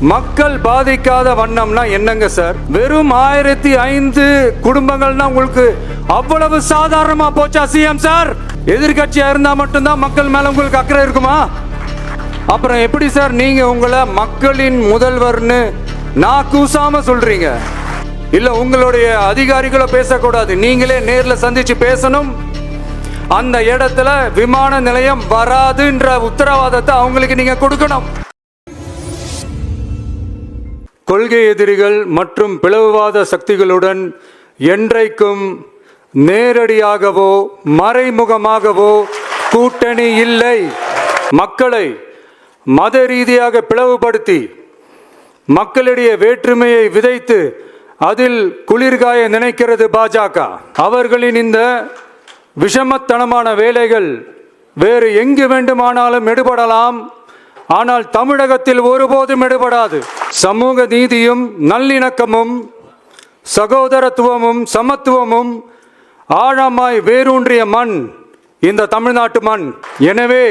மக்கள் பாதிக்காத வண்ணம்னா என்னங்க சார்? வெறும் ஆயிரத்தி ஐந்து குடும்பங்கள்னா உங்களுக்கு அவ்வளவு சாதாரணமா போச்சா சிஎம் சார்? எதிர்கட்சியா இருந்தா மட்டும்தான் மக்கள் மேல உங்களுக்கு அக்கறை இருக்குமா? அப்புறம் எப்படி சார் நீங்க உங்களை மக்களின் முதல்வர்னு நான் கூசாம சொல்றீங்க? இல்ல உங்களுடைய அதிகாரிகளை பேசக்கூடாது. நீங்களே நேர்ல சந்திச்சு பேசணும். அந்த இடத்துல விமான நிலையம் வராதுன்ற உத்தரவாதத்தை அவங்களுக்கு நீங்க கொடுக்கணும். கொள்கை எதிரிகள் மற்றும் பிளவுவாத சக்திகளுடன் என்றைக்கும் நேரடியாகவோ மறைமுகமாகவோ கூட்டணி இல்லை. மக்களை மத ரீதியாக பிளவுபடுத்தி மக்களிடையே வேற்றுமையை விதைத்து அதில் குளிர்காய நினைக்கிறது பாஜக. அவர்களின் இந்த விஷமத்தனமான வேலைகள் வேறு எங்கு வேண்டுமானாலும் எடுபடலாம். ஆனால் தமிழகத்தில் ஒருபோதும் எடுபடாது. சமூக நீதியும் நல்லிணக்கமும் சகோதரத்துவமும் சமத்துவமும் ஆழமாய் வேரூன்றிய மண் இந்த தமிழ்நாட்டு மண். எனவே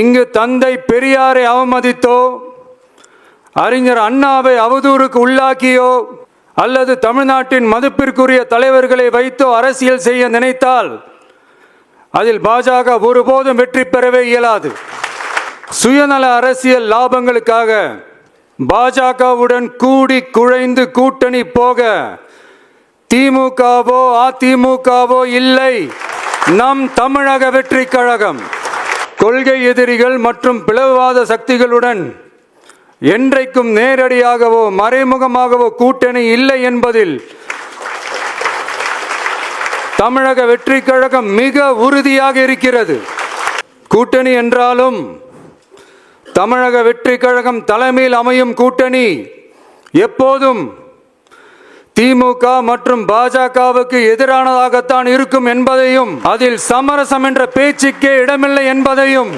இங்கு தந்தை பெரியாரை அவமதித்தோ அறிஞர் அண்ணாவை அவதூறுக்கு உள்ளாக்கியோ அல்லது தமிழ்நாட்டின் மதிப்பிற்குரிய தலைவர்களை வைத்தோ அரசியல் செய்ய நினைத்தால் அதில் பாஜக ஒருபோதும் வெற்றி பெறவே இயலாது. சுயநல அரசியல் லாபங்களுக்காக பாஜகவுடன் கூடி குழைந்து கூட்டணி போக திமுகவோ அதிமுகவோ இல்லை. நம் தமிழக வெற்றி கழகம் கொள்கை எதிரிகள் மற்றும் பிளவுவாத சக்திகளுடன் என்றைக்கும் நேரடியாகவோ மறைமுகமாகவோ கூட்டணி இல்லை என்பதில் தமிழக வெற்றி கழகம் மிக உறுதியாக இருக்கிறது. கூட்டணி என்றாலும் தமிழக வெற்றி கழகம் தலைமையில் அமையும் கூட்டணி எப்போதும் திமுக மற்றும் பாஜகவுக்கு எதிரானதாகத்தான் இருக்கும் என்பதையும் அதில் சமரசம் என்ற பேச்சுக்கே இடமில்லை என்பதையும்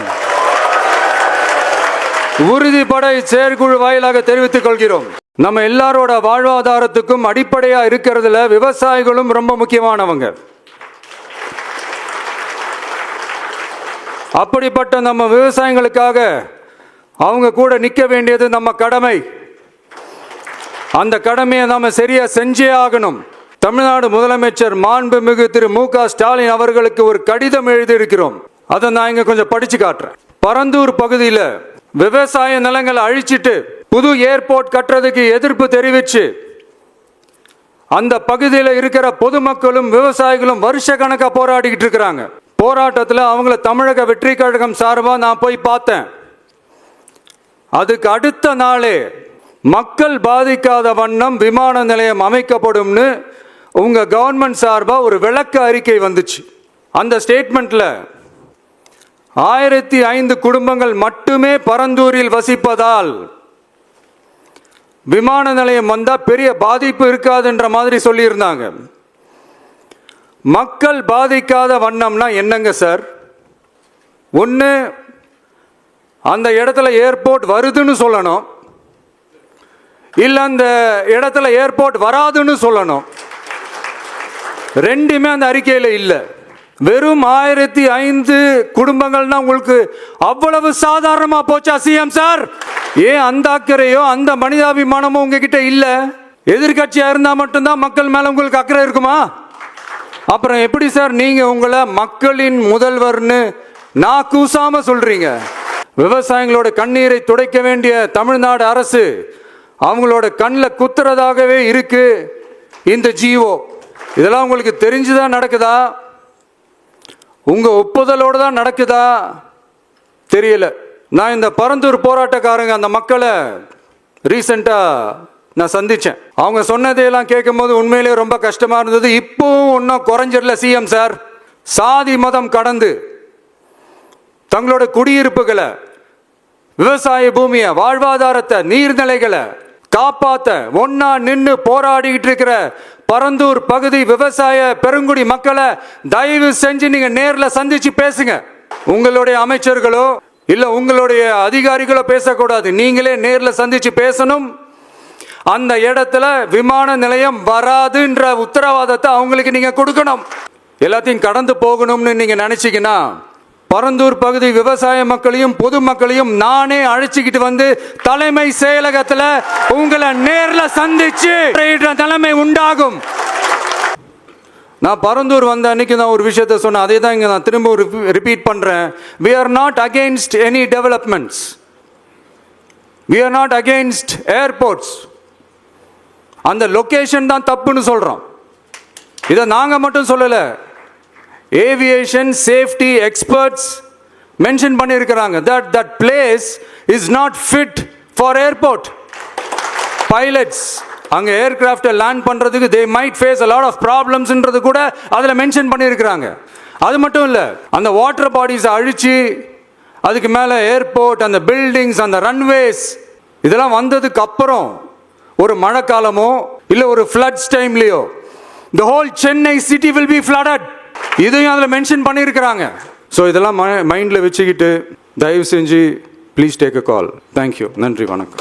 உறுதிப்படை செயற்குழு வாயிலாக தெரிவித்துக் கொள்கிறோம். நம்ம எல்லாரோட வாழ்வாதாரத்துக்கும் அடிப்படையா இருக்கிறதுல விவசாயிகளும் ரொம்ப முக்கியமானவங்க. அப்படிப்பட்ட நம்ம விவசாயிகளுக்காக அவங்க கூட நிற்க வேண்டியது நம்ம கடமை. அந்த கடமையை நாம் சரியாக செஞ்சே ஆகணும். தமிழ்நாடு முதலமைச்சர் மாண்புமிகு திரு மு க ஸ்டாலின் அவர்களுக்கு ஒரு கடிதம் எழுதியிருக்கிறோம். அதை நான் இங்கே கொஞ்சம் படித்து காட்டுறேன். பரந்தூர் பகுதியில் விவசாய நிலங்களை அழிச்சிட்டு புது ஏர்போர்ட் கட்டுறதுக்கு எதிர்ப்பு தெரிவிச்சு அந்த பகுதியில் இருக்கிற பொதுமக்களும் விவசாயிகளும் வருஷ கணக்காக போராடிக்கிட்டு இருக்கிறாங்க. போராட்டத்தில் அவங்கள தமிழக வெற்றி கழகம் சார்பாக நான் போய் பார்த்தேன். அதுக்கு அடுத்த நாளே மக்கள் பாதிக்காத வண்ணம் விமான நிலையம் அமைக்கப்படும்னு உங்கள் கவர்மெண்ட் சார்பாக ஒரு விளக்க அறிக்கை வந்துச்சு. அந்த ஸ்டேட்மெண்ட்டில் ஆயிரத்தி ஐந்து குடும்பங்கள் மட்டுமே பரந்தூரில் வசிப்பதால் விமான நிலையம் வந்தால் பெரிய பாதிப்பு இருக்காதுன்ற மாதிரி சொல்லியிருந்தாங்க. மக்கள் பாதிக்காத வண்ணம்னா என்னங்க சார்? ஒன்று அந்த இடத்துல ஏர்போர்ட் வருதுன்னு சொல்லணும். இல்லை அந்த இடத்துல ஏர்போர்ட் வராதுன்னு சொல்லணும். ரெண்டுமே அந்த அறிக்கையில் இல்லை. வெறும் ஆயிரத்தி ஐந்து குடும்பங்கள்னா உங்களுக்கு அவ்வளவு சாதாரணமாக போச்சா சிஎம் சார்? ஏன் அந்த அக்கறையோ அந்த மனிதாபிமானமோ உங்ககிட்ட இல்லை? எதிர்கட்சியாக இருந்தால் மட்டும்தான் மக்கள் மேலே உங்களுக்கு அக்கறை இருக்குமா? அப்புறம் எப்படி சார் நீங்கள் உங்களை மக்களின் முதல்வர்னு நான் கூசாமல் சொல்கிறீங்க விவசாயிகளோட கண்ணீரை துடைக்க வேண்டிய தமிழ்நாடு அரசு அவங்களோட கண்ணில் குத்துறதாகவே இருக்கு. இந்த ஜிஓ இதெல்லாம் உங்களுக்கு தெரிஞ்சுதான் நடக்குதா? உங்க ஒப்புதலோடு தான் நடக்குதா? தெரியல. நான் இந்த பரந்தூர் போராட்டக்காரங்க அந்த மக்களை ரீசெண்டாக நான் சந்தித்தேன் அவங்க சொன்னதையெல்லாம் கேட்கும்போது உண்மையிலேயே ரொம்ப கஷ்டமாக இருந்தது. இப்போவும் ஒன்றும் குறைஞ்சிடல சிஎம் சார். சாதி மதம் கடந்து தங்களோட குடியிருப்புகளை விவசாய பூமியை வாழ்வாதாரத்தை நீர்நிலைகளை காப்பாத்த ஒன்னா நின்று போராடிக்கிட்டு இருக்கிற பரந்தூர் பகுதி விவசாய பெருங்குடி மக்களை தயவு செஞ்சு நீங்க நேரில் சந்திச்சு பேசுங்க. உங்களுடைய அமைச்சர்களோ இல்ல உங்களுடைய அதிகாரிகளோ பேசக்கூடாது. நீங்களே நேரில் சந்திச்சு பேசணும். அந்த இடத்துல விமான நிலையம் வராதுன்ற உத்தரவாதத்தை அவங்களுக்கு நீங்க கொடுக்கணும். எல்லாத்தையும் கடந்து போகணும்னு நீங்க நினைச்சீங்கன்னா பரந்தூர் பகுதி விவசாய மக்களையும் பொதுமக்களையும் நானே அழைச்சிக்கிட்டு வந்து தலைமை செயலகத்தில் உங்களை நேரில் சந்திச்சு தலைமை நிலைமை உண்டாகும். நான் பரந்தூர் வந்த அன்னைக்கு நான் ஒரு விஷயத்த சொன்னேன். அதே தான் இங்கே நான் திரும்ப ரிப்பீட் பண்ணுறேன் we are not against any developments we are not against airports அந்த லொக்கேஷன் தான் தப்புன்னு சொல்கிறோம் இதை நாங்கள் மட்டும் சொல்லலை. ஏவியேஷன் சேஃப்டி எக்ஸ்பர்ட்ஸ் மென்ஷன் பண்ணியிருக்கிறாங்க that that place is not fit for airport pilots அங்கே ஏர்கிராஃப்டை லேண்ட் பண்ணுறதுக்கு they might face a lot of ப்ராப்ளம்ஸ்ன்றது கூட அதில் மென்ஷன் பண்ணியிருக்கிறாங்க அது மட்டும் இல்லை அந்த வாட்டர் பாடிஸை அழித்து அதுக்கு மேலே ஏர்போர்ட் அந்த பில்டிங்ஸ் அந்த ரன்வேஸ் இதெல்லாம் வந்ததுக்கு அப்புறம் ஒரு மழைக்காலமோ இல்லை ஒரு floods டைம்லேயோ the whole Chennai city will be flooded இதையும் அதில் மென்ஷன் பண்ணியிருக்கிறாங்க. ஸோ இதெல்லாம் மைண்டில் வச்சுக்கிட்டு தயவு செஞ்சு please take a call thank you நன்றி வணக்கம்.